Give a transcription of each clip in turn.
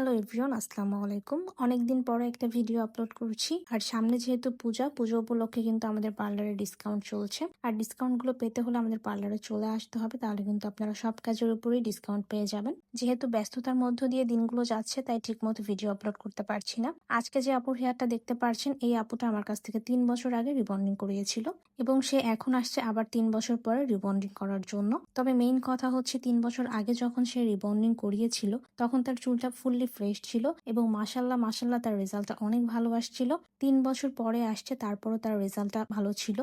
Hello everyone আসসালামু আলাইকুম অনেকদিন পরে একটা ভিডিও আপলোড করছি। আর সামনে যেহেতু পূজা, পুজো উপলক্ষে কিন্তু আমাদের পার্লারে ডিসকাউন্ট চলছে। আর ডিসকাউন্টগুলো পেতে হলে আমাদের পার্লারে চলে আসতে হবে। তাহলে কিন্তু আপনারা সব কাজের উপরেই ডিসকাউন্ট পেয়ে যাবেন। যেহেতু ব্যস্ততার মধ্য দিয়ে দিনগুলো যাচ্ছে, তাই ঠিকমতো ভিডিও আপলোড করতে পারছি না। আজকে যে আপুর হেয়ারটা দেখতে পারছেন, এই আপুটা আমার কাছ থেকে তিন বছর আগে রিবন্ডিং করিয়েছিল। এবং সে এখন আসছে আবার তিন বছর পরে রিবন্ডিং করার জন্য। তবে মেইন কথা হচ্ছে, তিন বছর আগে যখন সে রিবন্ডিং করিয়েছিল, তখন তার চুলটা ফুললি ফ্রেশ ছিল এবং মাসাল্লাহ মাসাল্লাহ তার রেজাল্টটা অনেক ভালো আসছিল। তিন বছর পরে আসছে, তারপরও তার রেজাল্টটা ভালো ছিল।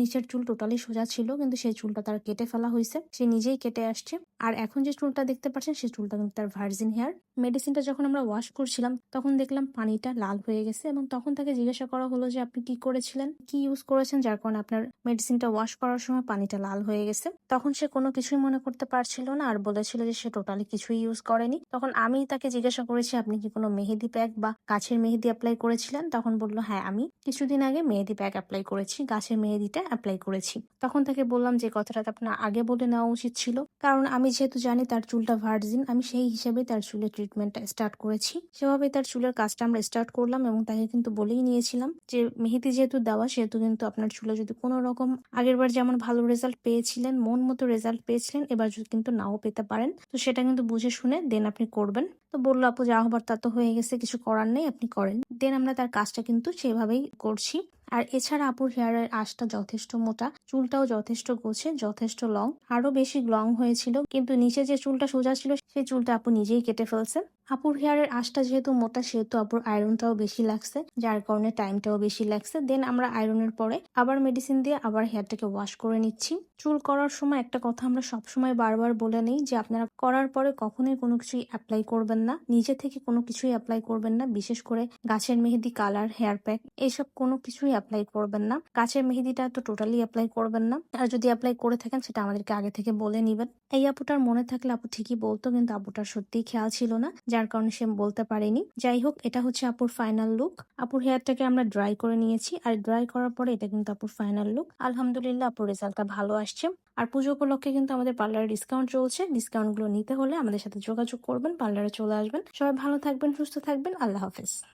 নিচের চুল টোটালি সোজা ছিল, কিন্তু সেই চুলটা তার কেটে ফেলা হয়েছে। সে নিজেই কেটে আসছে। আর এখন যে চুলটা দেখতে পাচ্ছেন সেই চুলটা কিন্তু তার ভার্জিন হেয়ার মেডিসিনটা যখন আমরা ওয়াশ করছিলাম, তখন দেখলাম পানিটা লাল হয়ে গেছে এবং তখন তাকে জিজ্ঞাসা করা হলো যে, আপনি কি করেছিলেন? কি ইউজ করেছেন? যার কারণে আপনার মেডিসিনটা ওয়াশ করার সময় পানিটা লাল হয়ে গেছে। তখন সে কোনো কিছুই মনে করতে পারছিল না আর বলেছিল যে, সে টোটালি কিছুই ইউজ করেনি। তখন আমি তাকে জিজ্ঞাসা করেছি, আপনি কি কোনো মেহেদি প্যাক বা গাছের মেহেদি অ্যাপ্লাই করেছিলেন? তখন বলল হ্যাঁ আমি কিছুদিন আগে মেহেদি প্যাক অ্যাপ্লাই করেছি, গাছের মেহেদিটা অ্যাপ্লাই করেছি। তখন তাকে বললাম যে, কথাটা আপনার আগে বলে নেওয়া উচিত ছিল। কারণ আমি যেহেতু জানি তার চুলটা ভার্জিন আমি সেই হিসেবে তার চুলের ট্রিটমেন্টটা স্টার্ট করেছি। সেভাবে তার চুলের কাজটা আমরা স্টার্ট করলাম এবং তাকে কিন্তু বলেই নিয়েছিলাম যে, মেহেদি যেহেতু দেওয়া, সেহেতু কিন্তু আপনার চুলে যদি কোনো রকম আগেরবার যেমন ভালো রেজাল্ট পেয়েছিলেন, মন মতো রেজাল্ট পেয়েছিলেন, এবার যদি কিন্তু নাও পেতে পারেন। তো সেটা কিন্তু বুঝে শুনে দেন আপনি করবেন। তো বলল, আপু, যা হবার তা তো হয়ে গেছে, কিছু করার নেই, আপনি করেন। দেন আমরা তার কাজটা কিন্তু সেভাবেই করছি। আর এছাড়া আপুর হেয়ারের আশটা যথেষ্ট মোটা, চুলটাও যথেষ্ট গোছে, যথেষ্ট লং আরও বেশি লং হয়েছিল। কিন্তু নিচে যে চুলটা সোজা ছিল, সেই চুলটা আপু নিজেই কেটে ফেলছে আপুর হেয়ারের আঁশটা যেহেতু মোটা, সেহেতু আপুর আয়রনটাও বেশি লাগছে, যার কারণে টাইমটাও বেশি লাগছে। দেন আমরা আয়রনের পরে আবার মেডিসিন দিয়ে আবার হেয়ারটাকে ওয়াশ করে নিচ্ছি। চুল করার সময় একটা কথা আমরা সব সময় বারবার বলে নেই যে, আপনারা করার পরে কখনোই কোনো কিছুই অ্যাপ্লাই করবেন না, নিজে থেকে কোনো কিছুই অ্যাপ্লাই করবেন না, বিশেষ করে গাছের মেহেদি কালার হেয়ার প্যাক এইসব কোনো কিছুই অ্যাপ্লাই করবেন না। গাছের মেহেদিটা তো টোটালি অ্যাপ্লাই করবেন না। আর যদি অ্যাপ্লাই করে থাকেন, সেটা আমাদেরকে আগে থেকে বলে নিবেন। এই আপুটার মনে থাকলে আপু ঠিকই বলতো, কিন্তু আপুটার সত্যিই খেয়াল ছিল না। যার কারণে সে বলতে পারেনি। যাই হোক এটা হচ্ছে আপুর ফাইনাল লুক আপুর হেয়ারটাকে আমরা ড্রাই করে নিয়েছি। আর ড্রাই করার পরে এটা কিন্তু আপুর ফাইনাল লুক আলহামদুলিল্লাহ, আপুর রেজাল্টটা ভালো আসছে। আর পুজো উপলক্ষে কিন্তু আমাদের পার্লারে ডিসকাউন্ট চলছে। ডিসকাউন্টগুলো নিতে হলে আমাদের সাথে যোগাযোগ করবেন পার্লারে চলে আসবেন। সবাই ভালো থাকবেন, সুস্থ থাকবেন। আল্লাহ হাফেজ।